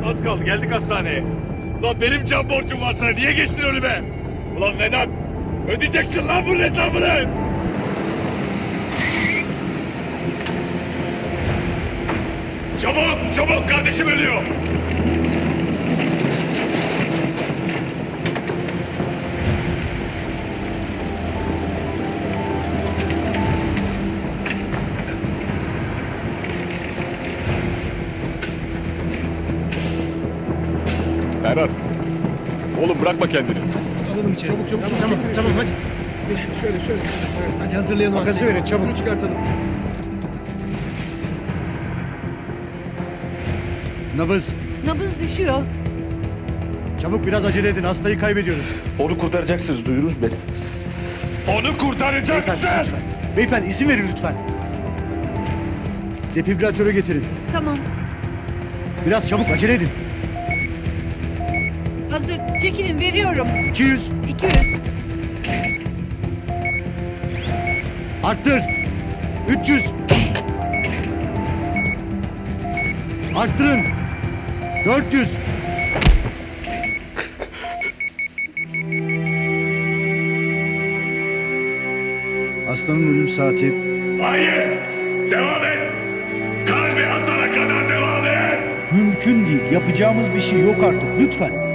Vedat az kaldı geldik hastaneye. Ulan benim can borcum var sana niye geçtin önüme? Ulan Vedat ödeyeceksin lan bunun hesabını. Çabuk çabuk kardeşim ölüyor. Berat. Oğlum bırakma kendini. Alalım içeri. Çabuk çabuk çabuk. Tamam tamam hadi. Şöyle şöyle. Hadi hazırlayalım. Makası verin çabuk. Şunu çıkartalım. Nabız. Nabız düşüyor. Çabuk biraz acele edin. Hastayı kaybediyoruz. Onu kurtaracaksınız duyuruz beni. Onu kurtaracaksın. Lütfen. Beyefendi isim verin lütfen. Defibrilatörü getirin. Tamam. Biraz çabuk acele edin. Hazır. Çekilin veriyorum. 200. 200. Arttır. 300. Arttırın. 400. Hastanın ölüm saati Hayır. Devam et. Kalbi atana kadar devam et. mümkün değil. Yapacağımız bir şey yok artık. Lütfen.